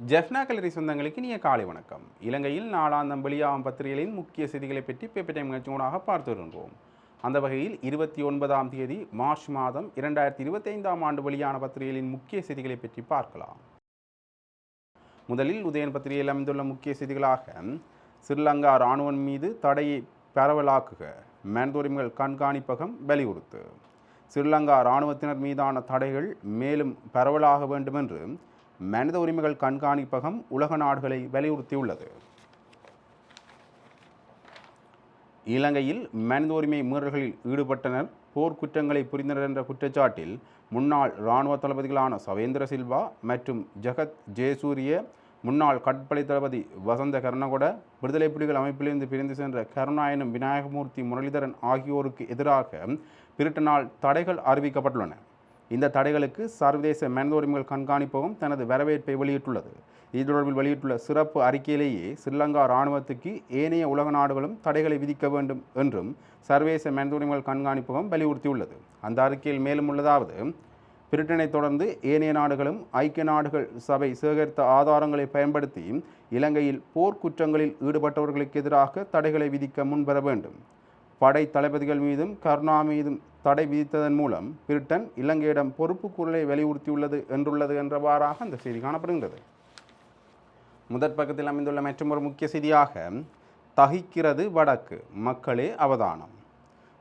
ஜெஃப்னா கலரி சொந்தங்களுக்கு நீ காலை வணக்கம். இலங்கையில் நாளாந்தம் வெளியாகும் பத்திரிகைகளின் முக்கிய செய்திகளை பற்றி பேப்பர் டைம் நிகழ்ச்சியூடாக பார்த்து வருகின்றோம். அந்த வகையில் இருபத்தி ஒன்பதாம் தேதி மார்ச் மாதம் இரண்டாயிரத்தி இருபத்தைந்தாம் ஆண்டு வெளியான பத்திரிகைகளின் முக்கிய செய்திகளை பற்றி பார்க்கலாம். முதலில் உதயன் பத்திரிகையில் அமைந்துள்ள முக்கிய செய்திகளாக ஸ்ரீலங்கா இராணுவம் மீது தடையை பரவலாக்குக மேன்தோரிமைகள் கண்காணிப்பகம் வலியுறுத்து. ஸ்ரீலங்கா இராணுவத்தினர் மீதான தடைகள் மேலும் பரவலாக வேண்டுமென்று மனித உரிமைகள் கண்காணிப்பகம் உலக நாடுகளை வலியுறுத்தியுள்ளது. இலங்கையில் மனித உரிமை மீறல்களில் ஈடுபட்டனர் போர்க்குற்றங்களை புரிந்தனர் என்ற குற்றச்சாட்டில் முன்னாள் இராணுவ தளபதிகளான சவேந்திர சில்வா மற்றும் ஜெகத் ஜெயசூரிய முன்னாள் கடற்படை தளபதி வசந்த கருணகொட விடுதலை புலிகள் அமைப்பிலிருந்து பிரிந்து சென்ற கருணாயனும் விநாயகமூர்த்தி முரளிதரன் ஆகியோருக்கு எதிராக பிரிட்டனால் தடைகள் அறிவிக்கப்பட்டுள்ளன. இந்த தடைகளுக்கு சர்வதேச மனித உரிமைகள் கண்காணிப்பகம் தனது வரவேற்பை வெளியிட்டுள்ளது. இது தொடர்பில் வெளியிட்டுள்ள சிறப்பு அறிக்கையிலேயே ஸ்ரீலங்கா இராணுவத்துக்கு ஏனைய உலக நாடுகளும் தடைகளை விதிக்க வேண்டும் என்றும் சர்வதேச மனித உரிமைகள் கண்காணிப்பகம் வலியுறுத்தியுள்ளது. அந்த அறிக்கையில் மேலும் உள்ளதாவது பிரிட்டனை தொடர்ந்து ஏனைய நாடுகளும் ஐக்கிய நாடுகள் சபை சேகரித்த ஆதாரங்களை பயன்படுத்தி இலங்கையில் போர்க்குற்றங்களில் ஈடுபட்டவர்களுக்கு எதிராக தடைகளை விதிக்க முன்வர வேண்டும். படை தளபதிகள் மீதும் கருணா மீதும் தடை விதித்ததன் மூலம் பிரிட்டன் இலங்கையிடம் பொறுப்பு குரலை வலியுறுத்தியுள்ளது என்றுள்ளது என்றவாறாக அந்த செய்தி காணப்படுகின்றது. முதற் பக்கத்தில் அமைந்துள்ள மற்றொரு முக்கிய செய்தியாக தகிக்கிறது வடக்கு மக்களே அவதானம்.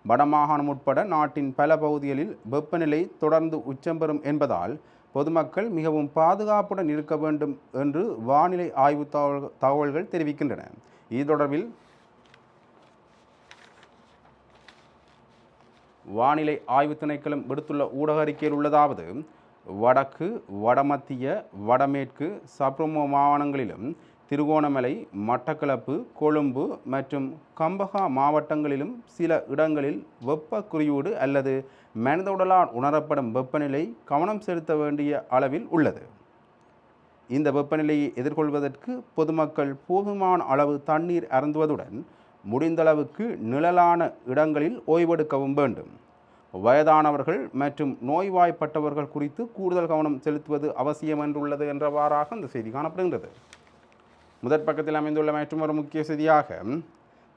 வடமாகாணம் உட்பட நாட்டின் பல பகுதிகளில் வெப்பநிலை தொடர்ந்து உச்சம் பெறும் என்பதால் பொதுமக்கள் மிகவும் பாதுகாப்புடன் இருக்க வேண்டும் என்று வானிலை ஆய்வு தகவல்கள் தெரிவிக்கின்றன. இது தொடர்பில் வானிலை ஆய்வு திணைக்களம் விடுத்துள்ள ஊடக அறிக்கையில் உள்ளதாவது வடக்கு வடமத்திய வடமேற்கு சப்ரமோ மாகாணங்களிலும் திருகோணமலை மட்டக்களப்பு கொழும்பு மற்றும் கம்பகா மாவட்டங்களிலும் சில இடங்களில் வெப்ப குறியீடு அல்லது மனித உடலால் உணரப்படும் வெப்பநிலை கவனம் செலுத்த வேண்டிய அளவில் உள்ளது. இந்த வெப்பநிலையை எதிர்கொள்வதற்கு பொதுமக்கள் போதுமான அளவு தண்ணீர் அருந்துவதுடன் முடிந்தளவுக்கு நிழலான இடங்களில் ஓய்வெடுக்கவும் வேண்டும். வயதானவர்கள் மற்றும் நோய்வாய்ப்பட்டவர்கள் குறித்து கூடுதல் கவனம் செலுத்துவது அவசியம் என்றுள்ளது என்றவாறாக இந்த செய்தி காணப்படுகின்றது. முதற் பக்கத்தில் அமைந்துள்ள மற்றொரு முக்கிய செய்தியாக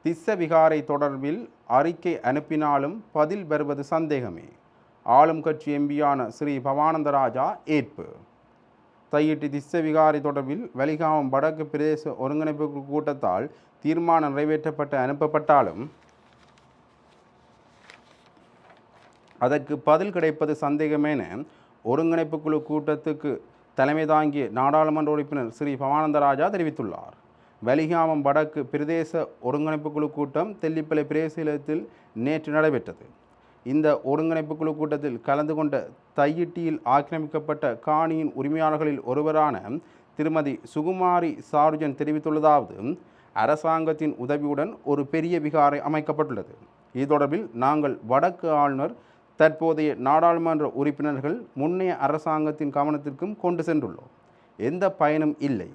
திஸ்ஸ விகாரை தொடர்பில் அறிக்கை அனுப்பினாலும் பதில் வருவது சந்தேகமே. ஆளும் கட்சி எம்பியான ஸ்ரீ பவானந்தராஜா ஏற்பு. தையிட்டு திஸ்ஸ விகாரை தொடர்பில் வலிகாமம் வடக்கு பிரதேச ஒருங்கிணைப்பு கூட்டத்தால் தீர்மானம் நிறைவேற்றப்பட்டு அனுப்பப்பட்டாலும் அதற்கு பதில் கிடைப்பது சந்தேகமேன ஒருங்கிணைப்பு குழு கூட்டத்துக்கு தலைமை தாங்கிய நாடாளுமன்ற உறுப்பினர் ஸ்ரீ பவானந்தராஜா தெரிவித்துள்ளார். வலிகாமம் வடக்கு பிரதேச ஒருங்கிணைப்பு குழு கூட்டம் தெல்லிப்பளை பிரதேசத்தில் நேற்று நடைபெற்றது. இந்த ஒருங்கிணைப்பு குழு கூட்டத்தில் கலந்து கொண்ட தையிட்டியில் ஆக்கிரமிக்கப்பட்ட காணியின் உரிமையாளர்களில் ஒருவரான திருமதி சுகுமாரி சாருஜன் தெரிவித்துள்ளதாவது அரசாங்கத்தின் உதவியுடன் ஒரு பெரிய விகாரை அமைக்கப்பட்டுள்ளது. இது தொடர்பில் நாங்கள் வடக்கு ஆளுநர் தற்போதைய நாடாளுமன்ற உறுப்பினர்கள் முன்னைய அரசாங்கத்தின் கவனத்திற்கும் கொண்டு சென்றுள்ளோம். எந்த பயனும் இல்லை.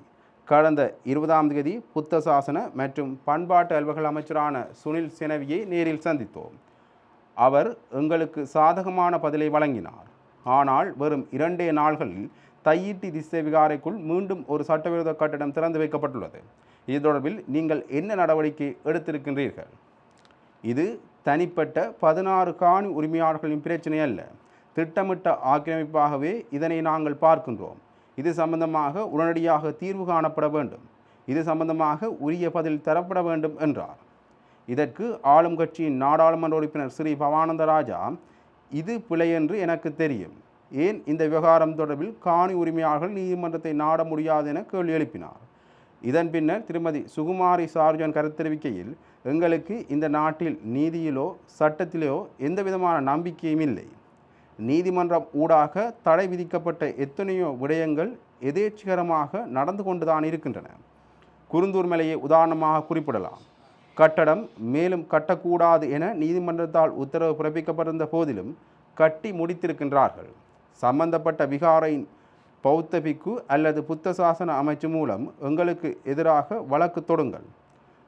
கடந்த இருபதாம் தேதி புத்த சாசன மற்றும் பண்பாட்டு அலுவலக அமைச்சரான சுனில் செனவியை நேரில் சந்தித்தோம். அவர் எங்களுக்கு சாதகமான பதிலை வழங்கினார். ஆனால் வெறும் இரண்டே நாள்களில் தையிட்டி திசை விகாரைக்குள் மீண்டும் ஒரு சட்டவிரோத கட்டடம் திறந்து வைக்கப்பட்டுள்ளது. இது தொடர்பில் நீங்கள் என்ன நடவடிக்கை எடுத்திருக்கின்றீர்கள்? இது தனிப்பட்ட பதினாறு காணி உரிமையாளர்களின் பிரச்சனை அல்ல. திட்டமிட்ட ஆக்கிரமிப்பாகவே இதனை நாங்கள் பார்க்கின்றோம். இது சம்பந்தமாக உடனடியாக தீர்வு காணப்பட வேண்டும். இது சம்பந்தமாக உரிய பதில் தரப்பட வேண்டும் என்றார். இதற்கு ஆளும் கட்சியின் நாடாளுமன்ற உறுப்பினர் ஸ்ரீ பவானந்த ராஜா இது பிழை என்று எனக்கு தெரியும். ஏன் இந்த விவகாரம் தொடர்பில் காணி உரிமையாளர்கள் நீதிமன்றத்தை நாட முடியாது என கேள்வி எழுப்பினார். இதன் பின்னர் திருமதி சுகுமாரி சார்ஜன் கருத்தெரிவிக்கையில் எங்களுக்கு இந்த நாட்டில் நீதியிலோ சட்டத்திலோ எந்த விதமான நம்பிக்கையும் இல்லை. நீதிமன்றம் ஊடாக தடை விதிக்கப்பட்ட எத்தனையோ விடயங்கள் எதேச்சிகரமாக நடந்து கொண்டுதான் இருக்கின்றன. குருந்தூர் மலையை உதாரணமாக குறிப்பிடலாம். கட்டடம் மேலும் கட்டக்கூடாது என நீதிமன்றத்தால் உத்தரவு பிறப்பிக்கப்பட்டிருந்த போதிலும் கட்டி முடித்திருக்கின்றார்கள். சம்பந்தப்பட்ட விகாரையின் பௌத்த பிக்கு அல்லது புத்த சாசன அமைச்சு மூலம் எங்களுக்கு எதிராக வழக்கு தொடுங்கள்.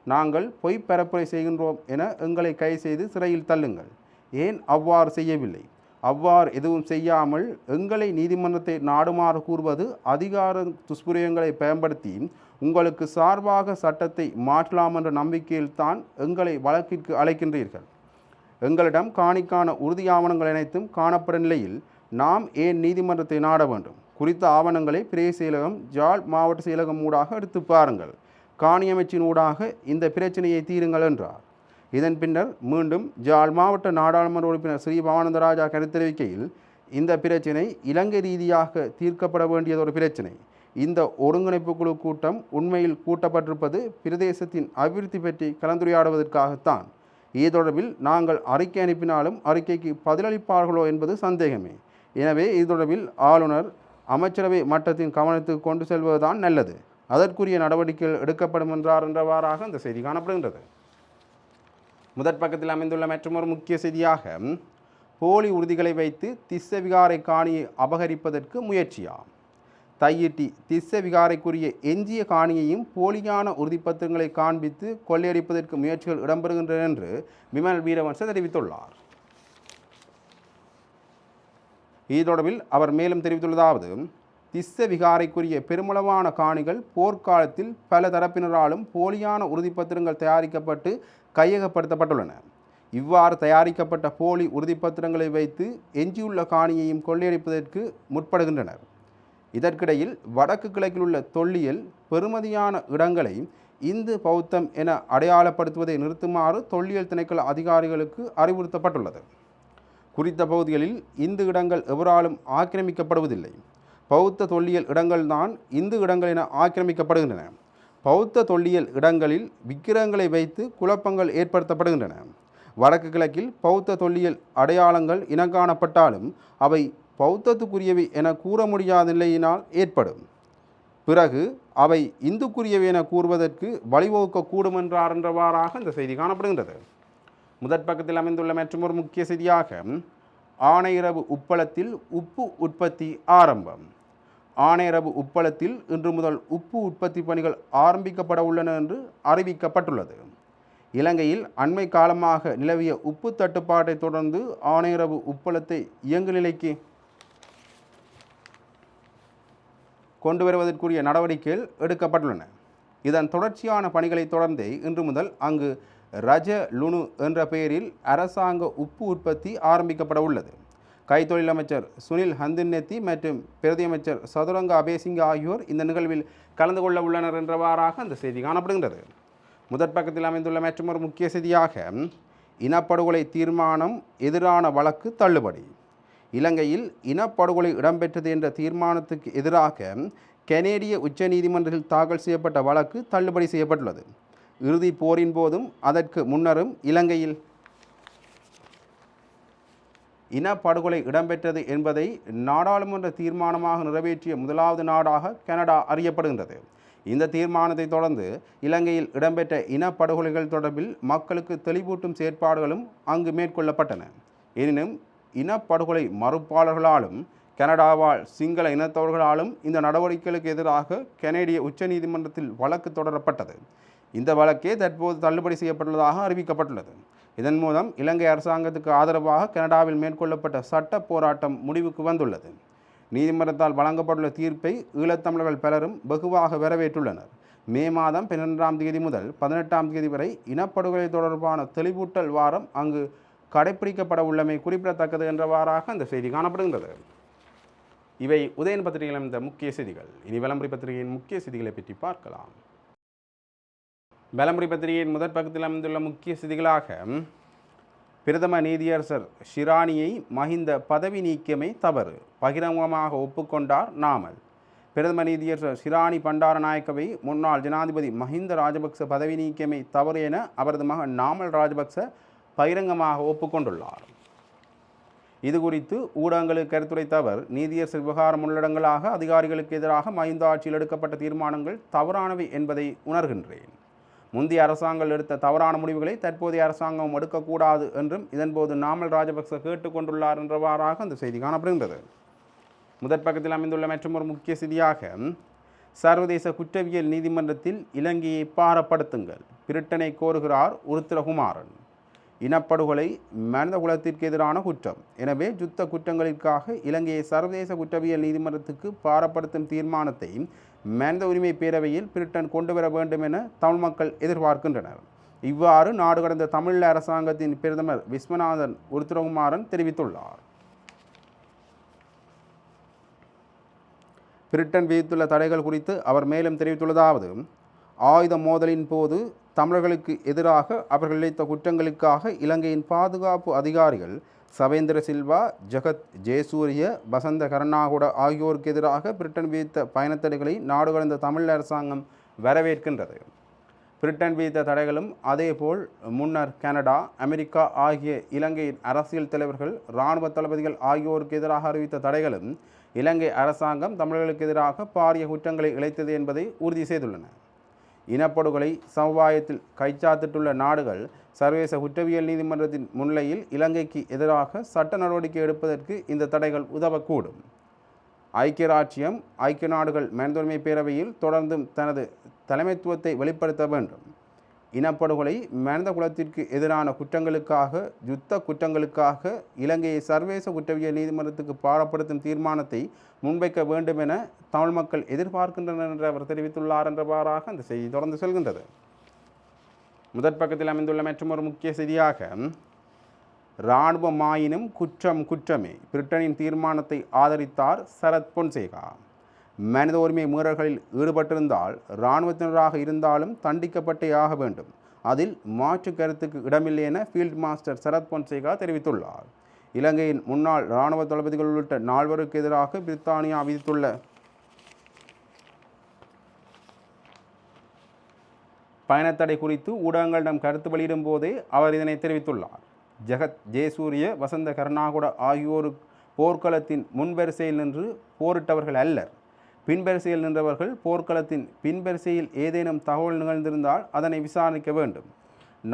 நாங்கள் பொய் பரப்புரை செய்கின்றோம் என எங்களை கை செய்து சிறையில் தள்ளுங்கள். ஏன் அவ்வாறு செய்யவில்லை? அவ்வாறு எதுவும் செய்யாமல் எங்களை நீதிமன்றத்தை நாடுமாறு கூறுவது அதிகார துஷ்பிரயோகங்களை பயன்படுத்தி உங்களுக்கு சார்பாக சட்டத்தை மாற்றலாம் என்ற நம்பிக்கையில்தான் எங்களை வழக்கிற்கு அழைக்கின்றீர்கள். எங்களிடம் காணிக்கான உறுதி ஆவணங்கள் அனைத்தும் காணப்படும் நிலையில் நாம் ஏன் நீதிமன்றத்தை நாட வேண்டும்? குறித்த ஆவணங்களை பிரே செயலகம் ஜாழ் மாவட்ட செயலகம் ஊடாக எடுத்து பாருங்கள். காணியமைச்சின் ஊடாக இந்த பிரச்சனையை தீருங்கள் என்றார். இதன் பின்னர் மீண்டும் ஜாழ் மாவட்ட நாடாளுமன்ற உறுப்பினர் ஸ்ரீ பவானந்தராஜா கருத்தெரிவிக்கையில் இந்த பிரச்சினை இலங்கை ரீதியாக தீர்க்கப்பட வேண்டியது ஒரு பிரச்சினை. இந்த ஒருங்கிணைப்பு குழு கூட்டம் உண்மையில் கூட்டப்பட்டிருப்பது பிரதேசத்தின் அபிவிருத்தி பற்றி கலந்துரையாடுவதற்காகத்தான். இது தொடர்பில் நாங்கள் அறிக்கை அனுப்பினாலும் அறிக்கைக்கு பதிலளிப்பார்களோ என்பது சந்தேகமே. எனவே இது தொடர்பில் ஆளுநர் அமைச்சரவை மட்டத்தின் கவனத்துக்கு கொண்டு செல்வதுதான் நல்லது. அதற்குரிய நடவடிக்கைகள் எடுக்கப்படும் என்றார் என்றவாறாக அந்த செய்தி காணப்படுகின்றது. முதற் பக்கத்தில் அமைந்துள்ள மற்றொரு முக்கிய செய்தியாக போலி உறுதிகளை வைத்து திஸ்ஸ விகாரை காணியை அபகரிப்பதற்கு முயற்சியாம். தையிட்டி திஸ்ஸ விகாரைக்குரிய எஞ்சிய காணியையும் போலியான உறுதிப்பத்திரங்களை காண்பித்து கொள்ளையடிப்பதற்கு முயற்சிகள் இடம்பெறுகின்றன என்று விமல் வீரவன்ச தெரிவித்துள்ளார். இது தொடர்பில் அவர் மேலும் தெரிவித்துள்ளதாவது திஸ்ஸ விகாரைக்குரிய பெருமளவான காணிகள் போர்க்காலத்தில் பல தரப்பினராலும் போலியான உறுதிப்பத்திரங்கள் தயாரிக்கப்பட்டு கையகப்படுத்தப்பட்டுள்ளன. இவ்வாறு தயாரிக்கப்பட்ட போலி உறுதிப்பத்திரங்களை வைத்து எஞ்சியுள்ள காணியையும் கொள்ளையடிப்பதற்கு முற்படுகின்றனர். இதற்கிடையில் வடக்கு கிழக்கில் உள்ள தொல்லியல் பெறுமதியான இடங்களை இந்து பௌத்தம் என அடையாளப்படுத்துவதை நிறுத்துமாறு தொல்லியல் திணைக்கள அதிகாரிகளுக்கு அறிவுறுத்தப்பட்டுள்ளது. குறித்த பகுதிகளில் இந்து இடங்கள் எவராலும் ஆக்கிரமிக்கப்படுவதில்லை. பௌத்த தொல்லியல் இடங்கள்தான் இந்து இடங்கள் என ஆக்கிரமிக்கப்படுகின்றன. பௌத்த தொல்லியல் இடங்களில் விக்கிரகங்களை வைத்து குழப்பங்கள் ஏற்படுத்தப்படுகின்றன. வடக்கு கிழக்கில் பௌத்த தொல்லியல் அடையாளங்கள் இனங்காணப்பட்டாலும் அவை பௌத்தத்துக்குரியவை என கூற முடியாத நிலையினால் ஏற்படும். பிறகு அவை இந்துக்குரியவை என கூறுவதற்கு வழிவகுக்கக்கூடும் என்றார் என்றவாறாக இந்த செய்தி காணப்படுகின்றது. முதற் பக்கத்தில் அமைந்துள்ள மற்றொரு முக்கிய செய்தியாக ஆணையரவு உப்பளத்தில் உப்பு உற்பத்தி ஆரம்பம். ஆணையரவு உப்பளத்தில் இன்று முதல் உப்பு உற்பத்தி பணிகள் ஆரம்பிக்கப்பட உள்ளன என்று அறிவிக்கப்பட்டுள்ளது. இலங்கையில் அண்மை காலமாக நிலவிய உப்பு தட்டுப்பாட்டை தொடர்ந்து ஆணையரவு உப்பளத்தை இயங்கு நிலைக்கு கொண்டு வருவதற்குரிய நடவடிக்கைகள் எடுக்கப்பட்டுள்ளன. இதன் தொடர்ச்சியான பணிகளை தொடர்ந்தே இன்று முதல் அங்கு ரஜ லுனு என்ற பெயரில் அரசாங்க உப்பு உற்பத்தி ஆரம்பிக்கப்பட உள்ளது. கைத்தொழில் அமைச்சர் சுனில் ஹந்தின்னெத்தி மற்றும் பிரதியமைச்சர் சதுரங்க அபேசிங்க ஆகியோர் இந்த நிகழ்வில் கலந்து கொள்ள உள்ளனர் என்றவாறாக அந்த செய்தி காணப்படுகின்றது. முதற் பக்கத்தில் அமைந்துள்ள மற்றொரு முக்கிய செய்தியாக இனப்படுகொலை தீர்மானம் எதிரான வழக்கு தள்ளுபடி. இலங்கையில் இனப்படுகொலை இடம்பெற்றது என்ற தீர்மானத்துக்கு எதிராக கனேடிய உச்சநீதிமன்றத்தில் தாக்கல் செய்யப்பட்ட வழக்கு தள்ளுபடி செய்யப்பட்டுள்ளது. இறுதி போரின் போதும் அதற்கு முன்னரும் இலங்கையில் இனப்படுகொலை இடம்பெற்றது என்பதை நாடாளுமன்ற தீர்மானமாக நிறைவேற்றிய முதலாவது நாடாக கனடா அறியப்படுகின்றது. இந்த தீர்மானத்தை தொடர்ந்து இலங்கையில் இடம்பெற்ற இனப்படுகொலைகள் தொடர்பில் மக்களுக்கு தெளிவூட்டும் செயற்பாடுகளும் அங்கு மேற்கொள்ளப்பட்டன. எனினும் இனப்படுகொலை மறுப்பாளர்களாலும் கனடாவால் சிங்கள இனத்தவர்களாலும் இந்த நடவடிக்கைகளுக்கு எதிராக கனேடிய உச்சநீதிமன்றத்தில் வழக்கு தொடரப்பட்டது. இந்த வழக்கே தற்போது தள்ளுபடி செய்யப்பட்டுள்ளதாக அறிவிக்கப்பட்டுள்ளது. இதன் மூலம் இலங்கை அரசாங்கத்துக்கு ஆதரவாக கனடாவில் மேற்கொள்ளப்பட்ட சட்ட போராட்டம் முடிவுக்கு வந்துள்ளது. நீதிமன்றத்தால் வழங்கப்பட்டுள்ள தீர்ப்பை ஈழத்தமிழர்கள் பலரும் வெகுவாக வரவேற்றுள்ளனர். மே மாதம் பன்னிரெண்டாம் தேதி முதல் பதினெட்டாம் தேதி வரை இனப்படுகொலை தொடர்பான தெளிவூட்டல் வாரம் அங்கு கடைப்பிடிக்கப்பட உள்ளமை குறிப்பிடத்தக்கது என்றவாறாக அந்த செய்தி காணப்படுகின்றது. இவை உதயன் பத்திரிகையில் அமைந்த முக்கிய செய்திகள். இனி விளம்பரி பத்திரிகையின் முக்கிய செய்திகளை பற்றி பார்க்கலாம். விளம்பரி பத்திரிகையின் முதற் பக்கத்தில் அமைந்துள்ள முக்கிய செய்திகளாக பிரதம நீதியரசர் ஷிரானியை மஹிந்த பதவி நீக்கியமை தவறு. பகிரங்கமாக ஒப்புக்கொண்டார் நாமல். பிரதம நீதியரசர் ஷிராணி பண்டாரநாயக்கவை முன்னாள் ஜனாதிபதி மஹிந்த ராஜபக்ச பதவி நீக்கியமை தவறு என அவரது மகன் நாமல் ராஜபக்ச பகிரங்கமாக ஒப்புக்கொண்டுள்ளார். இது குறித்து ஊடகங்களுக்கு கருத்துரைத்த அவர் நீதியரசு விவகாரம் உள்ளடங்களாக அதிகாரிகளுக்கு எதிராக மஹிந்த ஆட்சியில் எடுக்கப்பட்ட தீர்மானங்கள் தவறானவை என்பதை உணர்கின்றேன். முந்தைய அரசாங்கம் எடுத்த தவறான முடிவுகளை தற்போதைய அரசாங்கம் எடுக்கக்கூடாது என்றும் இதன்போது நாமல் ராஜபக்ச கேட்டுக்கொண்டுள்ளார் என்றவாறாக அந்த செய்தி காணப்படுகின்றது. முதற் பக்கத்தில் அமைந்துள்ள மற்றும் ஒரு முக்கிய செய்தியாக சர்வதேச குற்றவியல் நீதிமன்றத்தில் இலங்கையை பாரப்படுத்துங்கள் பிரிட்டனை கோருகிறார் உருத்திரகுமாரன். இனப்படுகொலை மனித குலத்திற்கு எதிரான குற்றம். எனவே யுத்த குற்றங்களிற்காக இலங்கையை சர்வதேச குற்றவியல் நீதிமன்றத்துக்கு பாரப்படுத்தும் தீர்மானத்தை மனித உரிமை பேரவையில் பிரிட்டன் கொண்டு வர வேண்டும் என தமிழ் மக்கள் எதிர்பார்க்கின்றனர். இவ்வாறு நாடு கடந்த தமிழ் அரசாங்கத்தின் பிரதமர் விஸ்வநாதன் உருத்திரகுமாரன் தெரிவித்துள்ளார். பிரிட்டன் விதித்துள்ள தடைகள் குறித்து அவர் மேலும் தெரிவித்துள்ளதாவது ஆயுத மோதலின் போது தமிழர்களுக்கு எதிராக அவர்கள் இழைத்த குற்றங்களுக்காக இலங்கையின் பாதுகாப்பு அதிகாரிகள் சவேந்திர சில்வா ஜெகத் ஜெயசூரிய வசந்த கருணாகுட ஆகியோருக்கு எதிராக பிரிட்டன் விதித்த பயணத்தடைகளை நாடு கடந்த தமிழ் அரசாங்கம் வரவேற்கின்றது. பிரிட்டன் விதித்த தடைகளும் அதேபோல் முன்னர் கனடா அமெரிக்கா ஆகிய இலங்கையின் அரசியல் தலைவர்கள் இராணுவ தளபதிகள் ஆகியோருக்கு எதிராக அறிவித்த தடைகளும் இலங்கை அரசாங்கம் தமிழர்களுக்கு எதிராக பாரிய குற்றங்களை இழைத்தது என்பதை உறுதி செய்துள்ளன. இனப்படுகொலை சமுதாயத்தில் கைச்சாத்திட்டுள்ள நாடுகள் சர்வதேச குற்றவியல் நீதிமன்றத்தின் முன்னிலையில் இலங்கைக்கு எதிராக சட்ட நடவடிக்கை எடுப்பதற்கு இந்த தடைகள் உதவக்கூடும். ஐக்கிய ராச்சியம் ஐக்கிய நாடுகள் மனிதுரிமை பேரவையில் தொடர்ந்தும் தனது தலைமைத்துவத்தை வெளிப்படுத்த வேண்டும். இனப்படுகொலை மனித குலத்திற்கு எதிரான குற்றங்களுக்காக யுத்த குற்றங்களுக்காக இலங்கையை சர்வதேச குற்றவியல் நீதிமன்றத்துக்கு பாடப்படுத்தும் தீர்மானத்தை முன்வைக்க வேண்டும் என தமிழ் மக்கள் எதிர்பார்க்கின்றனர் என்று அவர் தெரிவித்துள்ளார் என்றவாறாக அந்த செய்தி தொடர்ந்து செல்கின்றது. முதற் பக்கத்தில் அமைந்துள்ள மற்றொரு முக்கிய செய்தியாக இராணுவமாயினும் குற்றம் குற்றமே. பிரிட்டனின் தீர்மானத்தை ஆதரித்தார் சரத் பொன்சேகா. மனித உரிமை மீறல்களில் ஈடுபட்டிருந்தால் இராணுவத்தினராக இருந்தாலும் தண்டிக்கப்பட்டே ஆக வேண்டும். அதில் மாற்று கருத்துக்கு இடமில்லை என ஃபீல்ட் மாஸ்டர் சரத் பொன்சேகா தெரிவித்துள்ளார். இலங்கையின் முன்னாள் இராணுவ தளபதிகள் உள்ளிட்ட நால்வருக்கு எதிராக பிரித்தானியா விதித்துள்ள பயணத்தடை குறித்து ஊடகங்களிடம் கருத்து வெளியிடும் போதே அவர் இதனை தெரிவித்துள்ளார். ஜெகத் ஜெயசூரிய வசந்த கருணாகுட ஆகியோரு போர்க்களத்தின் முன்வரிசையில் நின்று போரிட்டவர்கள் அல்லர். பின்வரிசையில் நின்றவர்கள் போர்க்களத்தின் பின்வரிசையில் ஏதேனும் தகவல் நிகழ்ந்திருந்தால் அதனை விசாரிக்க வேண்டும்.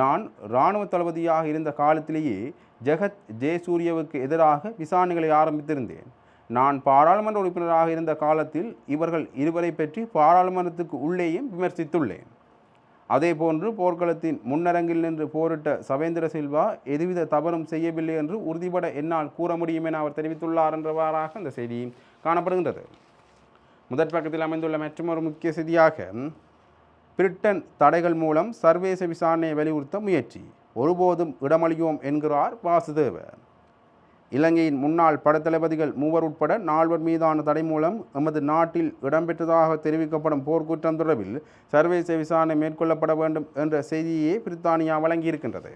நான் இராணுவ தளபதியாக இருந்த காலத்திலேயே ஜெகத் ஜெயசூரியவுக்கு எதிராக விசாரணைகளை ஆரம்பித்திருந்தேன். நான் பாராளுமன்ற உறுப்பினராக இருந்த காலத்தில் இவர்கள் இருவரை பற்றி பாராளுமன்றத்துக்கு உள்ளேயும் விமர்சித்துள்ளேன். அதேபோன்று போர்க்களத்தின் முன்னரங்கில் நின்று போரிட்ட சவேந்திர சில்வா எதுவித தவறும் செய்யவில்லை என்று உறுதிபட என்னால் கூற முடியும் என அவர் தெரிவித்துள்ளார் என்றவாறாக அந்த செய்தி காணப்படுகின்றது. முதற் பக்கத்தில் அமைந்துள்ள மற்றொரு முக்கிய செய்தியாக பிரிட்டன் தடைகள் மூலம் சர்வேச விசாரணையை வலியுறுத்த முயற்சி. ஒருபோதும் இடமளியோம் என்கிறார் வாசுதேவ இலங்கையின் முன்னாள் படத்தளபதிகள் மூவர் உட்பட நால்வர் மீதான தடை மூலம் எமது நாட்டில் இடம்பெற்றதாக தெரிவிக்கப்படும் போர்க்குற்றம் தொடர்பில் சர்வதேச விசாரணை மேற்கொள்ளப்பட வேண்டும் என்ற செய்தியை பிரித்தானியா வழங்கியிருக்கின்றது.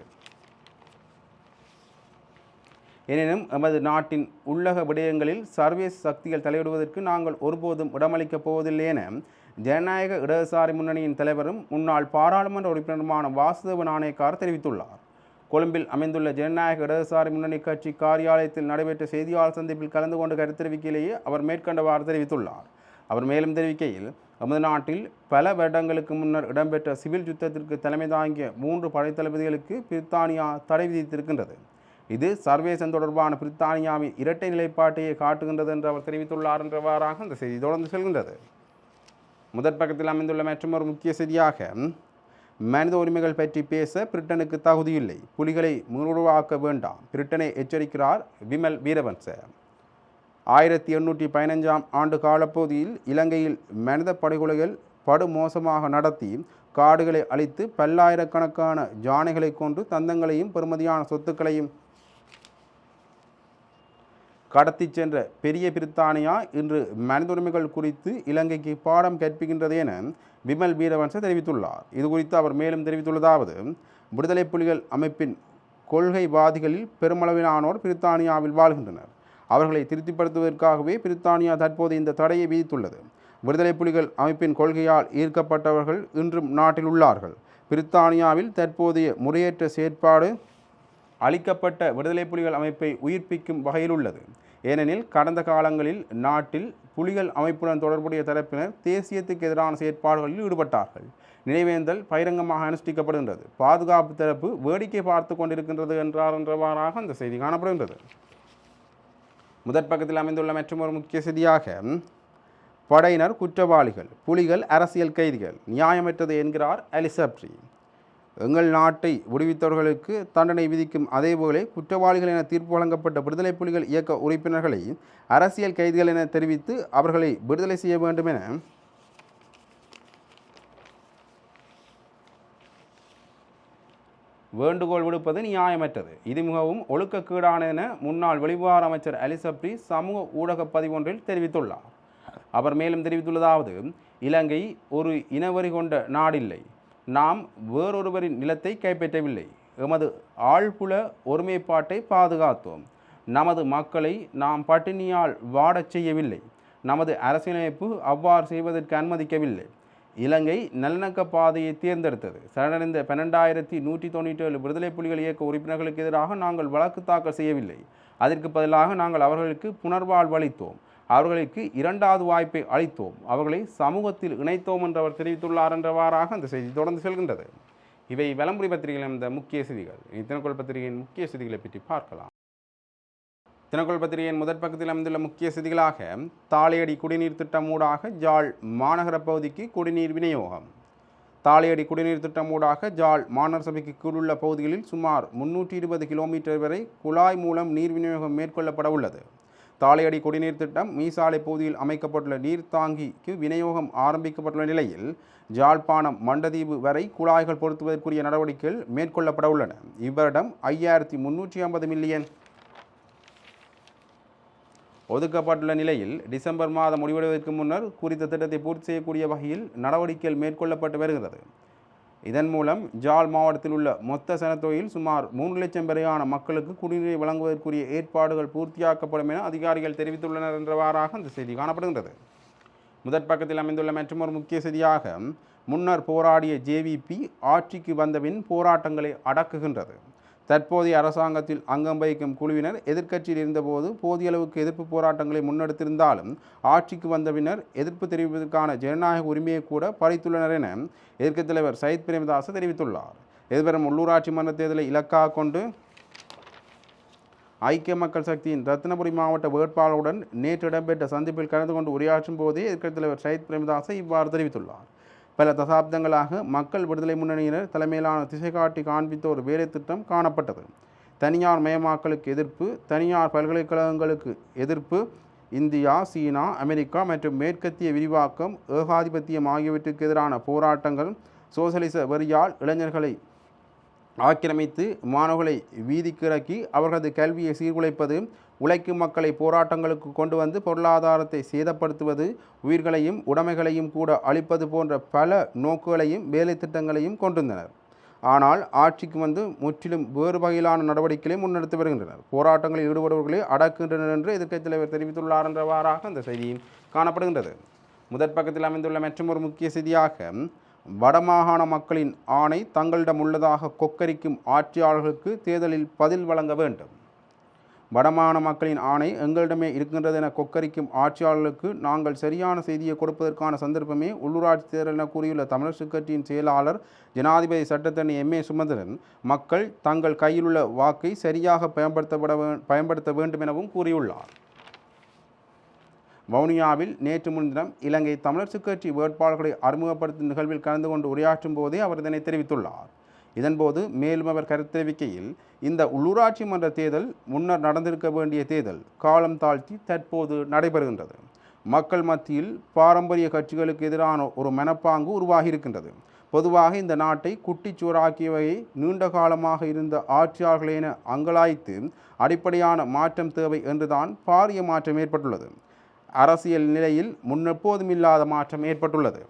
எனினும் எமது நாட்டின் உள்ளக விடயங்களில் சர்வேஸ் சக்திகள் தலையிடுவதற்கு நாங்கள் ஒருபோதும் இடமளிக்கப் போவதில்லை என ஜனநாயக இடதுசாரி முன்னணியின் தலைவரும் முன்னாள் பாராளுமன்ற உறுப்பினருமான வாசுதேவ நாணயக்கார் தெரிவித்துள்ளார். கொழும்பில் அமைந்துள்ள ஜனநாயக இடதுசாரி முன்னணி கட்சி காரியாலயத்தில் நடைபெற்ற செய்தியாளர் சந்திப்பில் கலந்து கொண்டு கருத்து தெரிவிக்கையிலேயே அவர் மேற்கண்டவாறு தெரிவித்துள்ளார். அவர் மேலும் தெரிவிக்கையில் நமது நாட்டில் பல வருடங்களுக்கு முன்னர் இடம்பெற்ற சிவில் யுத்தத்திற்கு தலைமை தாங்கிய மூன்று படைத்தளபதிகளுக்கு பிரித்தானியா தடை விதித்திருக்கின்றது. இது சர்வேசன் தொடர்பான பிரித்தானியாவின் இரட்டை நிலைப்பாட்டையே காட்டுகின்றது என்று அவர் தெரிவித்துள்ளார் என்றவாறாக அந்த செய்தி தொடர்ந்து செல்கின்றது. முதற் பக்கத்தில் அமைந்துள்ள மற்றொரு முக்கிய செய்தியாக மனித உரிமைகள் பற்றி பேச பிரிட்டனுக்கு தகுதியில்லை. புலிகளை முழுவாக்க வேண்டாம். பிரிட்டனை எச்சரிக்கிறார் விமல் வீரவன்ச. ஆயிரத்தி எண்ணூற்றி பதினஞ்சாம் ஆண்டு காலப்பகுதியில் இலங்கையில் மனித படுகொலைகள் படுமோசமாக நடத்தி காடுகளை அழித்து பல்லாயிரக்கணக்கான ஜானைகளை கொண்டு தந்தங்களையும் பெறுமதியான சொத்துக்களையும் கடத்தி சென்ற பெரிய பிரித்தானியா இன்று மனித உரிமைகள் குறித்து இலங்கைக்கு பாடம் கற்பிக்கின்றது என விமல் வீரவன்ச தெரிவித்துள்ளார். இது குறித்து அவர் மேலும் தெரிவித்துள்ளதாவது விடுதலை புலிகள் அமைப்பின் கொள்கைவாதிகளில் பெருமளவிலானோர் பிரித்தானியாவில் வாழ்கின்றனர். அவர்களை திருப்திப்படுத்துவதற்காகவே பிரித்தானியா தற்போது இந்த தடையை விதித்துள்ளது. விடுதலை புலிகள் அமைப்பின் கொள்கையால் ஈர்க்கப்பட்டவர்கள் இன்றும் நாட்டில் உள்ளார்கள். பிரித்தானியாவில் தற்போதைய முறையற்ற செயற்பாடு அளிக்கப்பட்ட விடுதலை புலிகள் அமைப்பை உயிர்ப்பிக்கும் வகையில் உள்ளது. ஏனெனில் கடந்த காலங்களில் நாட்டில் புலிகள் அமைப்புடன் தொடர்புடைய தரப்பினர் தேசியத்துக்கு எதிரான செயற்பாடுகளில் ஈடுபட்டார்கள். நினைவேந்தல் பகிரங்கமாக அனுஷ்டிக்கப்படுகின்றது. பாதுகாப்பு தரப்பு வேடிக்கை பார்த்து கொண்டிருக்கின்றது என்றார் என்றவாறாக அந்த செய்தி காணப்படுகின்றது. முதற் பக்கத்தில் அமைந்துள்ள மற்றொரு முக்கிய செய்தியாக படையினர் குற்றவாளிகள் புலிகள் அரசியல் கைதிகள் நியாயமற்றது என்கிறார் அலிசப்ரி. எங்கள் நாட்டை விடுவித்தவர்களுக்கு தண்டனை விதிக்கும் அதேபோல குற்றவாளிகள் என தீர்ப்பு வழங்கப்பட்ட விடுதலை புலிகள் இயக்க உறுப்பினர்களை அரசியல் கைதிகள் என தெரிவித்து அவர்களை விடுதலை செய்ய வேண்டும் என வேண்டுகோள் விடுப்பது நியாயமற்றது. இது மிகவும் ஒழுக்கக்கீடான என முன்னாள் வெளிவார அமைச்சர் அலிசப்ரி சமூக ஊடக பதிவொன்றில் தெரிவித்துள்ளார். அவர் மேலும் தெரிவித்துள்ளதாவது இலங்கை ஒரு இனவரி கொண்ட நாடில்லை. நாம் வேறொருவரின் நிலத்தை கைப்பற்றவில்லை. எமது ஆழ்புல ஒருமைப்பாட்டை பாதுகாத்தோம். நமது மக்களை நாம் பட்டினியால் வாடச் செய்யவில்லை. நமது அரசியலமைப்பு அவ்வாறு செய்வதற்கு அனுமதிக்கவில்லை. இலங்கை நல்லிணக்க பாதையை தேர்ந்தெடுத்தது. சரணடைந்த பன்னெண்டாயிரத்தி நூற்றி தொண்ணூற்றி ஏழு விடுதலை புலிகள் இயக்க உறுப்பினர்களுக்கு எதிராக நாங்கள் வழக்கு தாக்கல் செய்யவில்லை. அதற்கு பதிலாக நாங்கள் அவர்களுக்கு புனர்வாழ்வளித்தோம் அவர்களுக்கு இரண்டாவது வாய்ப்பை அளித்தோம். அவர்களை சமூகத்தில் இணைத்தோம் என்று அவர் தெரிவித்துள்ளார் என்றவாறாக அந்த செய்தி தொடர்ந்து செல்கின்றது. இவை விளம்பரி பத்திரிகையில் இந்த முக்கிய செய்திகள். தினக்கோள் பத்திரிகையின் முக்கிய செய்திகளை பற்றி பார்க்கலாம். தினக்குள் பத்திரிகையின் முதற் பக்கத்தில் அமைந்துள்ள முக்கிய செய்திகளாக தாளையடி குடிநீர் திட்டம் ஊடாக ஜாழ் மாநகர பகுதிக்கு குடிநீர் விநியோகம். தாளையடி குடிநீர் திட்டம் ஊடாக ஜாழ் மாநகர சபைக்கு கீழுள்ள பகுதிகளில் சுமார் முன்னூற்றி இருபது கிலோமீட்டர் வரை குழாய் மூலம் நீர் விநியோகம் மேற்கொள்ளப்பட உள்ளது. தாளையடி குடிநீர் திட்டம் மீசாலை பகுதியில் அமைக்கப்பட்டுள்ள நீர்த்தாங்கிக்கு விநியோகம் ஆரம்பிக்கப்பட்டுள்ள நிலையில் ஜாழ்ப்பாணம் மண்டதீவு வரை குழாய்கள் பொருத்துவதற்குரிய நடவடிக்கைகள் மேற்கொள்ளப்பட உள்ளன. இவரிடம் ஐயாயிரத்தி முன்னூற்றி ஐம்பது மில்லியன் ஒதுக்கப்பட்டுள்ள நிலையில் டிசம்பர் மாதம் முடிவடைவதற்கு முன்னர் குறித்த திட்டத்தை பூர்த்தி செய்யக்கூடிய வகையில் நடவடிக்கைகள் மேற்கொள்ளப்பட்டு வருகிறது இதன் மூலம் ஜாழ் மாவட்டத்தில் உள்ள மொத்த சனத்தொகையில் சுமார் மூன்று லட்சம் வரையான மக்களுக்கு குடிநீரை வழங்குவதற்குரிய ஏற்பாடுகள் பூர்த்தியாக்கப்படும் என அதிகாரிகள் தெரிவித்துள்ளனர் என்றவாறாக அந்த செய்தி காணப்படுகின்றது. முதற் பக்கத்தில் அமைந்துள்ள மற்றொரு முக்கிய செய்தியாக முன்னர் போராடிய ஜேவிபி ஆட்சிக்கு வந்தபின் போராட்டங்களை அடக்குகின்றது. தற்போதைய அரசாங்கத்தில் அங்கம் வகிக்கும் குழுவினர் எதிர்க்கட்சியில் இருந்தபோது போதிய அளவுக்கு எதிர்ப்பு போராட்டங்களை முன்னெடுத்திருந்தாலும் ஆட்சிக்கு வந்த பின்னர் எதிர்ப்பு தெரிவிப்பதற்கான ஜனநாயக உரிமையை கூட பறித்துள்ளனர் என எதிர்க்கட்சித் தலைவர் சயித் பிரேமதாஸ் தெரிவித்துள்ளார். எதிர்வரும் உள்ளூராட்சி மன்ற தேர்தலை இலக்காக கொண்டு ஐக்கிய மக்கள் சக்தியின் ரத்னபுரி மாவட்ட வேட்பாளருடன் நேற்று இடம்பெற்ற சந்திப்பில் கலந்து கொண்டு உரையாற்றும் போதே எதிர்க்கட்சித் தலைவர் சயித் பிரேமதாசை இவ்வாறு தெரிவித்துள்ளார். பல தசாப்தங்களாக மக்கள் விடுதலை முன்னணியினர் தலைமையிலான திசை காட்டி காண்பித்த ஒரு வேலை திட்டம் காணப்பட்டது. தனியார் மயமாக்கலுக்கு எதிர்ப்பு தனியார் பல்கலைக்கழகங்களுக்கு எதிர்ப்பு இந்தியா சீனா அமெரிக்கா மற்றும் மேற்கத்திய விரிவாக்கம் ஏகாதிபத்தியம் ஆகியவற்றுக்கு எதிரான போராட்டங்கள் சோசலிச வரியால் இளைஞர்களை ஆக்கிரமித்து மாணவர்களை வீதிக்கு இறக்கி அவர்களது கல்வியை சீர்குலைப்பது உழைக்கும் மக்களை போராட்டங்களுக்கு கொண்டு வந்து பொருளாதாரத்தை சேதப்படுத்துவது உயிர்களையும் உடைமைகளையும் கூட அழிப்பது போன்ற பல நோக்குகளையும் வேலை திட்டங்களையும் கொண்டிருந்தனர். ஆனால் ஆட்சிக்கு வந்து முற்றிலும் வேறு வகையிலான நடவடிக்கைகளை முன்னெடுத்து வருகின்றனர். போராட்டங்களில் ஈடுபடுபவர்களை அடக்குகின்றனர் என்று எதிர்க்கட்சித் தலைவர் தெரிவித்துள்ளார் என்றவாறாக அந்த செய்தியும் காணப்படுகின்றது. முதற் பக்கத்தில் அமைந்துள்ள மற்றொரு முக்கிய செய்தியாக வடமாகாண மக்களின் ஆணை தங்களிடம் உள்ளதாக கொக்கரிக்கும் ஆட்சியாளர்களுக்கு தேர்தலில் பதில் வழங்க வேண்டும். வடமான மக்களின் ஆணை எங்களிடமே இருக்கின்றது என கொக்கரிக்கும் ஆட்சியாளர்களுக்கு நாங்கள் சரியான செய்தியை கொடுப்பதற்கான சந்தர்ப்பமே உள்ளூராட்சி தேர்தல் என கூறியுள்ள தமிழர் கட்சியின் செயலாளர் ஜனாதிபதி சட்டத்தரணி எம். ஏ. சுமந்திரன் மக்கள் தங்கள் கையிலுள்ள வாக்கை சரியாக பயன்படுத்தப்பட பயன்படுத்த வேண்டும் எனவும் கூறியுள்ளார். வவுனியாவில் நேற்று முன்தினம் இலங்கை தமிழர் கட்சி வேட்பாளர்களை அறிமுகப்படுத்தும் நிகழ்வில் கலந்து கொண்டு உரையாற்றும் போதே அவர் இதனை தெரிவித்துள்ளார். இதன்போது மேலும் அவர் கருத்தெரிவிக்கையில் இந்த உள்ளூராட்சி மன்ற தேர்தல் முன்னர் நடந்திருக்க வேண்டிய தேர்தல் காலம் தாழ்த்தி தற்போது நடைபெறுகின்றது. மக்கள் மத்தியில் பாரம்பரிய கட்சிகளுக்கு எதிரான ஒரு மனப்பாங்கு உருவாகி இருக்கின்றது பொதுவாக இந்த நாட்டை குட்டிச்சோறாக்கியவை நீண்ட காலமாக இருந்த ஆட்சியாளர்கள் என அங்கலாய்த்து அடிப்படையான மாற்றம் தேவை என்றுதான் பாரிய மாற்றம் ஏற்பட்டுள்ளது. அரசியல் நிலையில் முன்னெப்போதும் இல்லாத மாற்றம் ஏற்பட்டுள்ளது.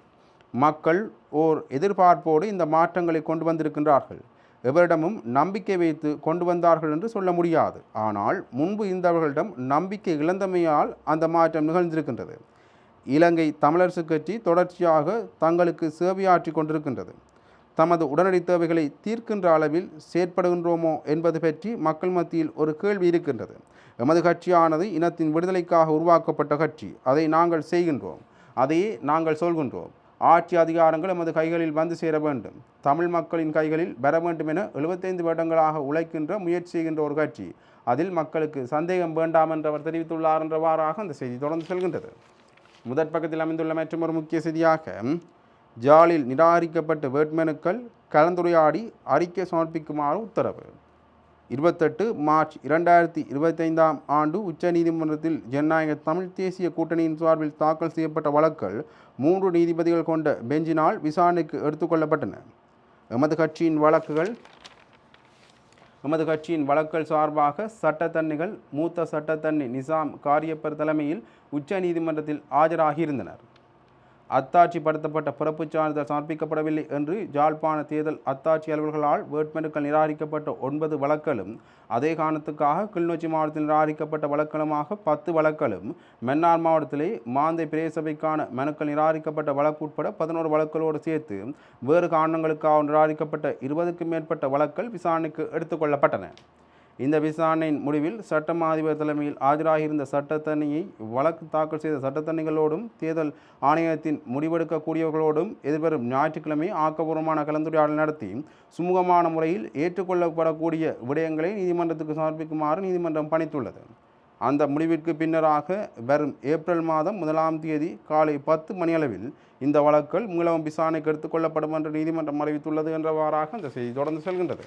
மக்கள் ஓர் எதிர்பார்ப்போடு இந்த மாற்றங்களை கொண்டு வந்திருக்கின்றார்கள். எவரிடமும் நம்பிக்கை வைத்து கொண்டு வந்தார்கள் என்று சொல்ல முடியாது. ஆனால் முன்பு இருந்தவர்களிடம் நம்பிக்கை இழந்தமையால் அந்த மாற்றம் நிகழ்ந்திருக்கின்றது. இலங்கை தமிழரசு கட்சி தொடர்ச்சியாக தங்களுக்கு சேவையாற்றி கொண்டிருக்கின்றது. தமது உடனடி தேவைகளை தீர்க்கின்ற அளவில் செயற்படுகின்றோமோ என்பது பற்றி மக்கள் மத்தியில் ஒரு கேள்வி இருக்கின்றது. எமது கட்சியானது இனத்தின் விடுதலைக்காக உருவாக்கப்பட்ட கட்சி. அதை நாங்கள் செய்கின்றோம். அதையே நாங்கள் சொல்கின்றோம். ஆட்சி அதிகாரங்கள் எமது கைகளில் வந்து சேர வேண்டும். தமிழ் மக்களின் கைகளில் பெற வேண்டும் என எழுபத்தைந்து வருடங்களாக உழைக்கின்ற முயற்சி செய்கின்ற ஒரு கட்சி. அதில் மக்களுக்கு சந்தேகம் வேண்டாம் என்று அவர் தெரிவித்துள்ளார் என்றவாறாக அந்த செய்தி தொடர்ந்து செல்கின்றது. முதற் பக்கத்தில் அமைந்துள்ள ஒரு முக்கிய செய்தியாக ஜாலில் நிராகரிக்கப்பட்ட வேட்புமனுக்கள் கலந்துரையாடி அறிக்கை சமர்ப்பிக்குமாறு உத்தரவு. இருபத்தெட்டு மார்ச் இரண்டாயிரத்தி இருபத்தைந்தாம் ஆண்டு உச்சநீதிமன்றத்தில் ஜனநாயக தமிழ் தேசிய கூட்டணியின் சார்பில் தாக்கல் செய்யப்பட்ட வழக்குகள் மூன்று நீதிபதிகள் கொண்ட பெஞ்சினால் விசாரணைக்கு எடுத்துக்கொள்ளப்பட்டன எமது கட்சியின் வழக்குகள் எமது கட்சியின் வழக்குகள் சார்பாக சட்டத்தன்னிகள் மூத்த சட்டத்தன்னி நிசாம் காரியப்பர் தலைமையில் உச்ச நீதிமன்றத்தில் ஆஜராகியிருந்தனர். அத்தாட்சிப்படுத்தப்பட்ட பிறப்புச் சான்றிதழ் சமர்ப்பிக்கப்படவில்லை என்று ஜாழ்ப்பாண தேர்தல் அத்தாட்சி அலுவலர்களால் வேட்புமனுக்கள் நிராகரிக்கப்பட்ட ஒன்பது வழக்களும் அதே காரணத்துக்காக கிளிநொச்சி மாவட்டத்தில் நிராகரிக்கப்பட்ட வழக்களுமாக பத்து வழக்களும் மன்னார் மாவட்டத்திலே மாந்தை பிரதேசபைக்கான மனுக்கள் நிராகரிக்கப்பட்ட வழக்கு உட்பட பதினோரு வழக்குகளோடு சேர்த்து வேறு காரணங்களுக்காக நிராகரிக்கப்பட்ட இருபதுக்கும் மேற்பட்ட வழக்குகள் விசாரணைக்கு எடுத்துக்கொள்ளப்பட்டன. இந்த விசாரணையின் முடிவில் சட்டம் அதிபர் தலைமையில் ஆஜராகியிருந்த சட்டத்தணியை வழக்கு தாக்கல் செய்த சட்டத்தணிகளோடும் தேர்தல் ஆணையத்தின் முடிவெடுக்கக்கூடியவர்களோடும் எதிர்வரும் ஞாயிற்றுக்கிழமை ஆக்கப்பூர்வமான கலந்துரையாடல் நடத்தி சுமூகமான முறையில் ஏற்றுக்கொள்ளப்படக்கூடிய விடயங்களை நீதிமன்றத்துக்கு சமர்ப்பிக்குமாறு நீதிமன்றம் பணித்துள்ளது. அந்த முடிவிற்கு பின்னராக வரும் ஏப்ரல் மாதம் முதலாம் தேதி காலை பத்து மணியளவில் இந்த வழக்குகள் மீளவும் விசாரணைக்கு எடுத்துக்கொள்ளப்படும் என்று நீதிமன்றம் அறிவித்துள்ளது என்றவாறாக அந்த செய்தி தொடர்ந்து செல்கின்றது.